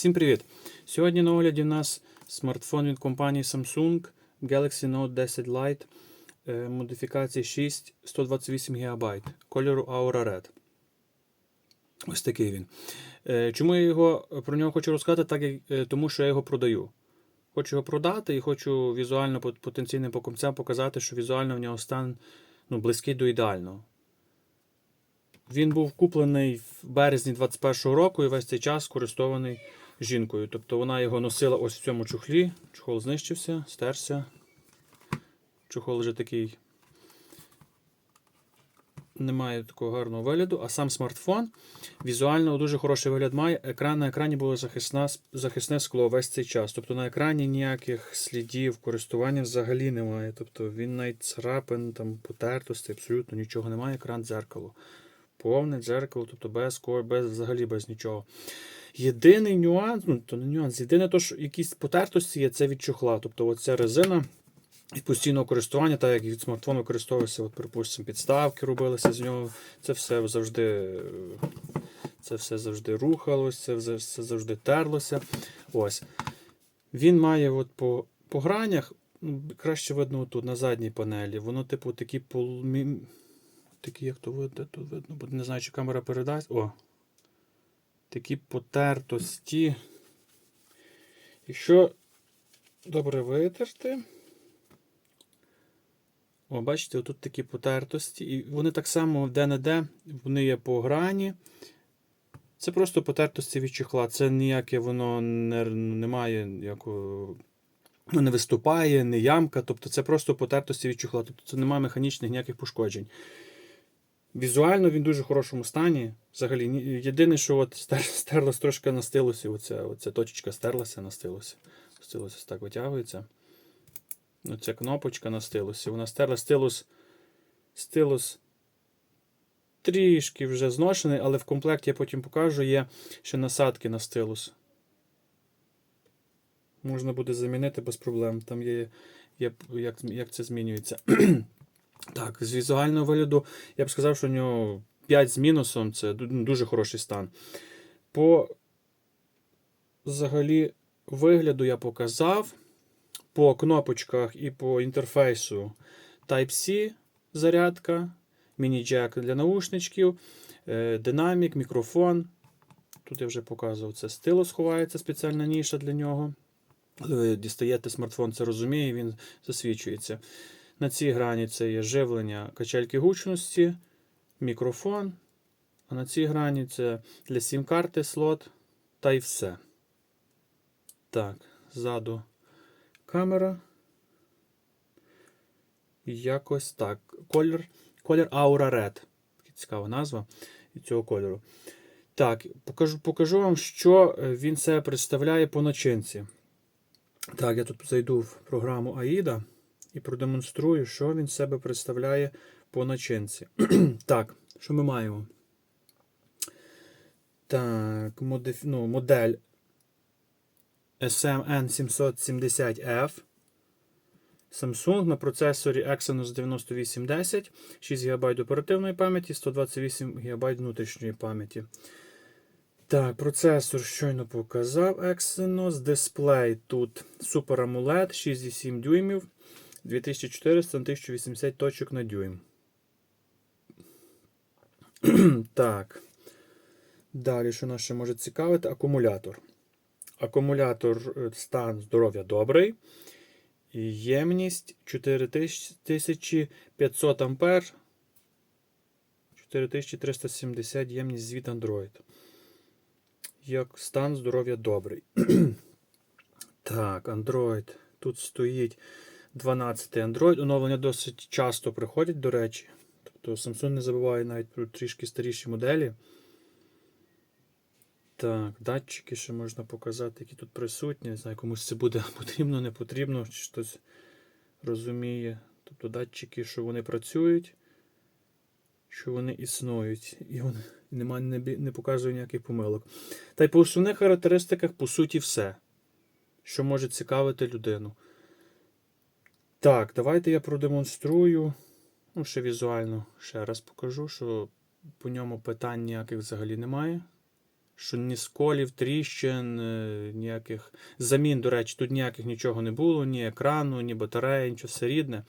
Всім привіт! Сьогодні на огляді у нас смартфон від компанії Samsung Galaxy Note 10 Lite е, модифікації 6 128 ГБ кольору Aura Red. Ось такий він. Е, Чому я його про нього хочу розказати? Так як е, тому, що я його продаю. Хочу його продати і хочу візуально потенційним покупцям показати, що візуально в нього стан ну, близький до ідеального. Він був куплений в березні 21-го року і весь цей час користований жінкою. Тобто вона його носила ось в цьому чухлі. Чухол знищився, стерся. Чухол вже такий. Немає такого гарного вигляду, а сам смартфон візуально дуже хороший вигляд має. Екран на екрані було захисна, захисне скло весь цей час. Тобто на екрані ніяких слідів користування взагалі немає. Тобто він навіть царапин, там, потертості, абсолютно нічого немає. Екран дзеркало. Повне дзеркало, тобто без кор, без взагалі без нічого. Єдиний нюанс, ну то не нюанс, єдине, то, що якісь потертості є, це від чохла. Тобто оця резина від постійного користування, так як від смартфону використовувалися, от, припустимо, підставки робилися з нього. Це все завжди. Це все завжди рухалося, це все все завжди терлося. Ось. Він має от по, по гранях, ну, краще видно тут, на задній панелі. Воно, типу, такі пол... Такі, як то видно, тут видно, бо не знаю, чи камера передасть. О! Такі потертості. Якщо добре витерти. О, бачите, отут такі потертості. І вони так само де-не-де, вони є по грані. Це просто потертості від чехла. Це ніяке воно не, немає ніякого. Ну, не виступає, не ямка. Тобто це просто потертості від чехла. Тобто це немає механічних ніяких пошкоджень. Візуально він в дуже хорошому стані. Взагалі, єдине, що от стер, трошки на стилусі. Оця, оця точечка стерлася на стилусі. Стилус ось так витягується. Оця кнопочка на стилусі. Вона стерла стилус. Стилус трішки вже зношений, але в комплекті я потім покажу, є ще насадки на стилус. Можна буде замінити без проблем. Там є, є як, як це змінюється. Так, з візуального вигляду я б сказав, що у нього 5 з мінусом це ну, дуже хороший стан. По взагалі вигляду я показав. По кнопочках і по інтерфейсу Type-C зарядка, міні-джек для наушничків, е, динамік, мікрофон. Тут я вже показував це стилус ховається, спеціальна ніша для нього. Коли ви дістаєте смартфон, це розуміє, він засвічується. На цій грані це є живлення качельки гучності, мікрофон. А на цій грані це для сім-карти слот та й все. Так, ззаду камера. Якось так. Колір, колір Aura Red. Цікава назва цього кольору. Так, покажу, покажу вам, що е, він себе представляє по начинці. Так, я тут зайду в програму AIDA і продемонструю, що він себе представляє по начинці. так, що ми маємо? Так, модиф... ну, модель SMN770F. Samsung на процесорі Exynos 9810, 6 ГБ оперативної пам'яті, 128 ГБ внутрішньої пам'яті. Так, процесор щойно показав Exynos. Дисплей тут Super AMOLED 6,7 дюймів, 2400 на 1080 точок на дюйм. так. Далі, що нас ще може цікавити? Акумулятор. Акумулятор е, стан здоров'я добрий. Ємність 4500 ампер. 4370 ємність звіт Android. Як стан здоров'я добрий. так, Android. Тут стоїть 12 Android. Оновлення досить часто приходять, до речі. Тобто Samsung не забуває навіть про трішки старіші моделі. Так, датчики ще можна показати, які тут присутні. Не знаю, комусь це буде потрібно, не потрібно, чи хтось розуміє. Тобто датчики, що вони працюють, що вони існують. І вони немає, не, не показує ніяких помилок. Та й по основних характеристиках, по суті, все, що може цікавити людину. Так, давайте я продемонструю. Ну, ще візуально ще раз покажу, що по ньому питань ніяких взагалі немає що ні сколів, тріщин, е, ніяких замін, до речі, тут ніяких нічого не було, ні екрану, ні батареї, нічого все рідне.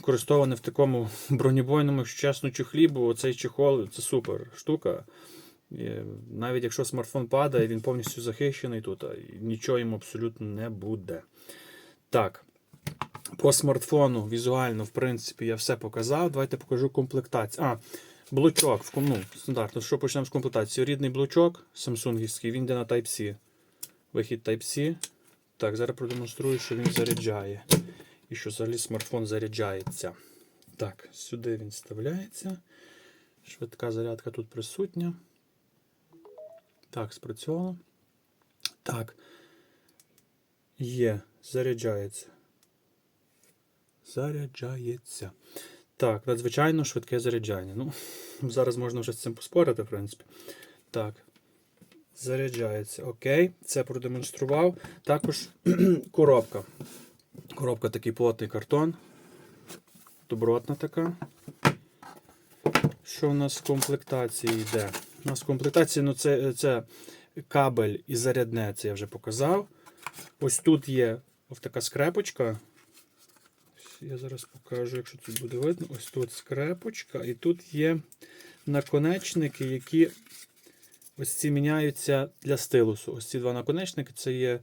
Користоване в такому бронебойному, якщо чесно, чехлі, бо цей чехол це супер штука. І навіть якщо смартфон падає, він повністю захищений тут, нічого йому абсолютно не буде. Так. По смартфону візуально, в принципі, я все показав. Давайте покажу комплектацію. А, блочок. Ну, стандартно. Що почнемо з комплектації? Рідний блочок самсунгівський, він йде на Type-C. Вихід Type-C. Так, зараз продемонструю, що він заряджає. І що взагалі смартфон заряджається. Так, сюди він вставляється. Швидка зарядка тут присутня. Так, спрацьовано. Так. Є, заряджається. Заряджається. Так, надзвичайно швидке заряджання. Ну, зараз можна вже з цим поспорити, в принципі. Так. Заряджається. Окей. Це продемонстрував. Також коробка. Коробка такий плотний картон. Добротна така. Що у нас в комплектації йде? У нас в комплектації ну, це, це кабель і зарядне, це я вже показав. Ось тут є ось така скрепочка. Я зараз покажу, якщо тут буде видно. Ось тут скрепочка, і тут є наконечники, які ось ці міняються для стилусу. Ось ці два наконечники це є.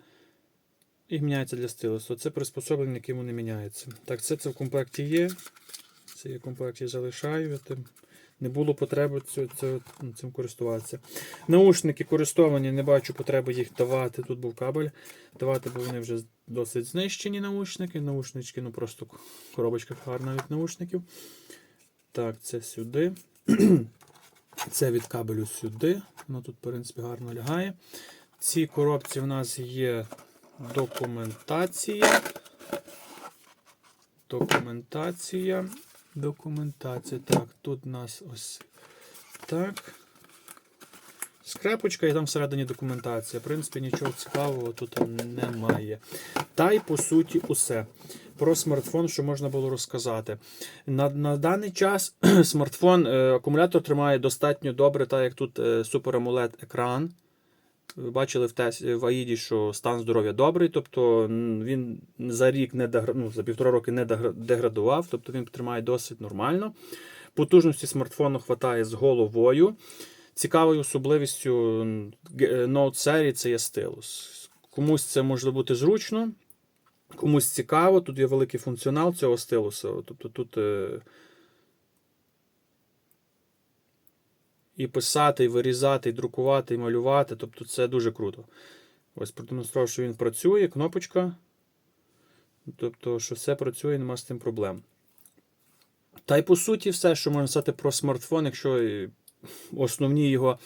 І міняються для стилусу. Це приспособлення, яким вони міняються. Так, це, це в комплекті є. Це я в комплекті залишаю. я Тим не було потреби цим користуватися. Наушники користовані, не бачу потреби їх давати. Тут був кабель. Давати, бо вони вже досить знищені наушники. Наушнички, ну просто коробочка гарна від наушників. Так, це сюди. Це від кабелю сюди. Воно тут, в принципі, гарно лягає. В цій коробці в нас є документація. Документація. Документація. Так, тут у нас ось так. Скрепочка і там всередині документація. В принципі, нічого цікавого тут немає. Та й по суті усе. Про смартфон, що можна було розказати. На, на даний час смартфон, е, акумулятор тримає достатньо добре, так як тут AMOLED екран. Бачили в, тес, в АІДі, що стан здоров'я добрий, тобто він за рік не ну, за півтора роки не дегра- деградував, тобто він тримає досить нормально. Потужності смартфону хватає з головою. Цікавою особливістю е, Note серії це є стилус. Комусь це може бути зручно, комусь цікаво. Тут є великий функціонал цього стилусу. Тобто тут і писати, і вирізати, і друкувати, і малювати. Тобто це дуже круто. Ось продемонстрував, що він працює, кнопочка. Тобто, що все працює, нема з тим проблем. Та й по суті, все, що можна сказати про смартфон, якщо е, основні його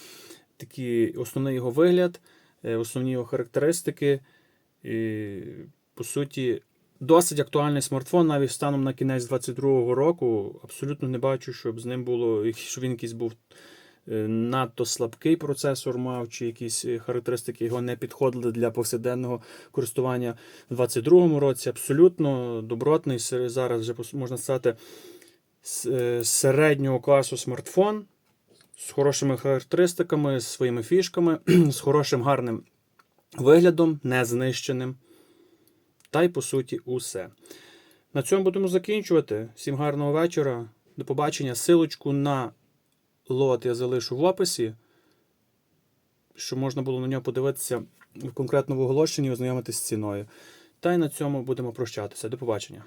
такі, основний його вигляд, е, основні його характеристики. І, по суті, досить актуальний смартфон, навіть станом на кінець 2022 року. Абсолютно не бачу, щоб з ним було, щоб він якийсь був надто слабкий процесор мав, чи якісь е, характеристики його не підходили для повсякденного користування в 2022 році. Абсолютно добротний зараз вже можна сказати е, середнього класу смартфон з хорошими характеристиками, з своїми фішками, з хорошим гарним виглядом, не знищеним. Та й по суті усе. На цьому будемо закінчувати. Всім гарного вечора. До побачення. Силочку на лот я залишу в описі, щоб можна було на нього подивитися в конкретному оголошенні і ознайомитися з ціною. Та й на цьому будемо прощатися. До побачення.